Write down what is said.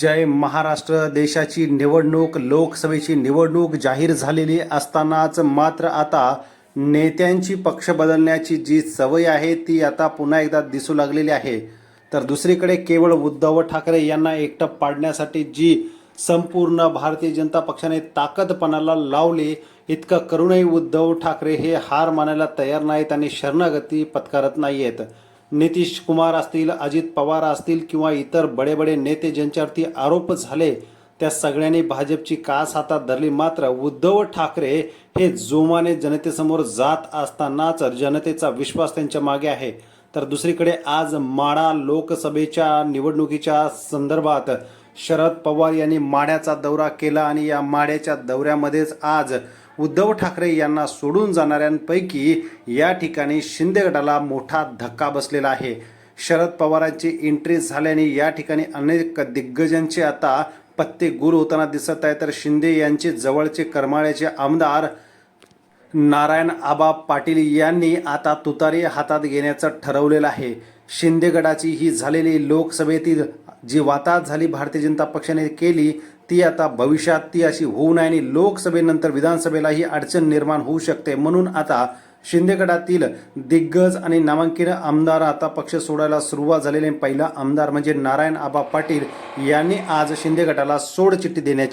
जय महाराष्ट्र. देशाची निवडणूक लोकसभेची निवडणूक जाहीर झालेली असतानाच मात्र आता नेत्यांची पक्ष बदलण्याची जी सवय आहे ती आता पुन्हा एकदा दिसू लागलेली आहे. तर दुसरीकडे केवळ उद्धव ठाकरे यांना एकटं पाडण्यासाठी जी संपूर्ण भारतीय जनता पक्षाने ताकदपणाला लावली इतकं करूनही उद्धव ठाकरे हे हार मानायला तयार नाहीत आणि शरणागती पत्करत नाही आहेत नितीश कुमार असतील अजित पवार असतील किंवा इतर बडे बडे नेते ज्यांच्यावरती आरोप झाले त्या सगळ्यांनी भाजपची कास हातात धरली. मात्र उद्धव ठाकरे हे जोमाने जनतेसमोर जात असतानाच जनतेचा विश्वास त्यांच्या मागे आहे. तर दुसरीकडे आज माडा लोकसभेच्या निवडणुकीच्या संदर्भात शरद पवार यांनी माड्याचा दौरा केला आणि या माड्याच्या दौऱ्यामध्येच आज उद्धव ठाकरे यांना सोडून जाणाऱ्यांपैकी या ठिकाणी शिंदे गटाला मोठा धक्का बसलेला आहे. शरद पवारांची एंट्री झाल्याने या ठिकाणी अनेक दिग्गजांचे आता पत्ते गुर होताना दिसत आहे तर शिंदे यांचे जवळचे करमाळ्याचे आमदार नारायण आबा पाटील यांनी आता तुतारी हातात घेण्याचं ठरवलेलं आहे. शिंदे गटाची ही झालेली लोकसभेतील जी वाताहत झाली भारतीय जनता पक्षाने केली ती आता भविष्यात ती अशी होऊ नये आणि लोकसभेनंतर विधानसभेला ही अडचण निर्माण होऊ शकते. म्हणून आता शिंदेगडातील दिग्गज आणि नामांकित आमदार आता पक्ष सोडायला सुरुवात झालेले पहिला आमदार म्हणजे नारायण आबा पाटील यांनी आज शिंदेगटाला सोडचिठ्ठी देण्याची